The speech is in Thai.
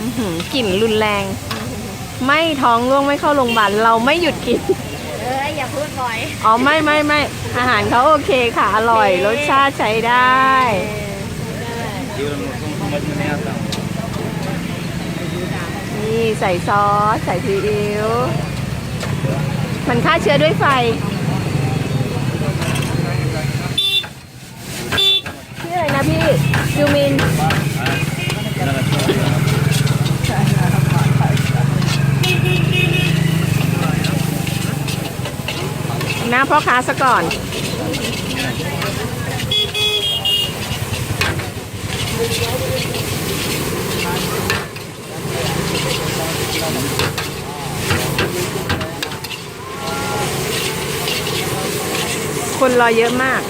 อื้อหือกลิ่นรุนแรง ไม่ท้องร่วงไม่เข้าโรงพยาบาลเราไม่หยุดกิน เอ้ยอย่าพูดบ่อยอ๋อไม่ไม่ไม่อาหารเขาโอเคค่ะ อร่อยรสชาติใช้ได้ นี่ใส่ซอส ใส่ซีอิ๊วมันฆ่าเชื้อด้วยไฟชื่ออะไรนะ พี่ยูมินหน้าพ่อค้าซะก่อน คนรอเยอะมาก